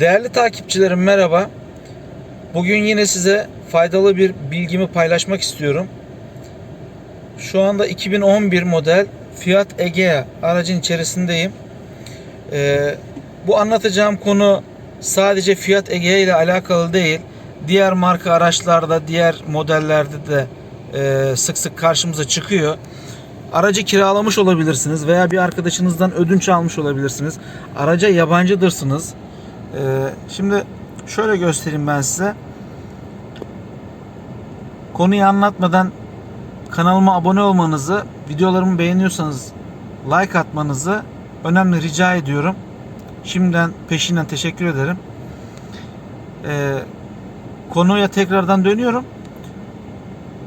Değerli takipçilerim merhaba. Bugün yine size faydalı bir bilgimi paylaşmak istiyorum. Şu anda 2011 model Fiat Egea aracın içerisindeyim. Ee, bu anlatacağım konu sadece Fiat Egea ile alakalı değil. Diğer marka araçlarda, diğer modellerde de e, sık sık karşımıza çıkıyor. Aracı kiralamış olabilirsiniz veya bir arkadaşınızdan ödünç almış olabilirsiniz. Araca yabancıdırsınız. Ee, şimdi şöyle göstereyim ben size. Konuyu anlatmadan kanalıma abone olmanızı, videolarımı beğeniyorsanız like atmanızı önemli rica ediyorum. Şimdiden peşinden teşekkür ederim. Ee, konuya tekrardan dönüyorum.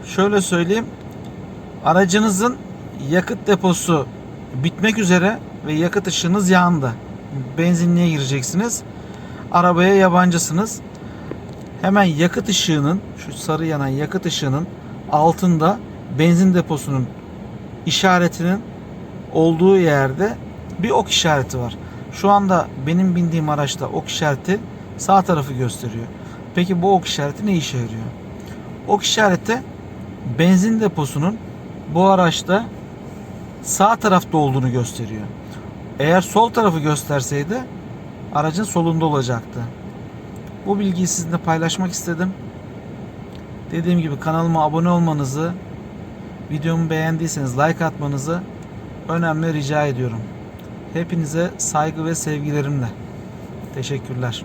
Şöyle söyleyeyim. Aracınızın yakıt deposu bitmek üzere ve yakıt ışığınız yandı. Benzinliğe gireceksiniz. Arabaya yabancısınız. Hemen yakıt ışığının şu sarı yanan yakıt ışığının altında benzin deposunun işaretinin olduğu yerde bir ok işareti var. Şu anda benim bindiğim araçta ok işareti sağ tarafı gösteriyor. Peki bu ok işareti ne işe yarıyor? Ok işareti benzin deposunun bu araçta sağ tarafta olduğunu gösteriyor. Eğer sol tarafı gösterseydi aracın solunda olacaktı. Bu bilgiyi sizinle paylaşmak istedim. Dediğim gibi kanalıma abone olmanızı, videomu beğendiyseniz like atmanızı önemli rica ediyorum. Hepinize saygı ve sevgilerimle. Teşekkürler.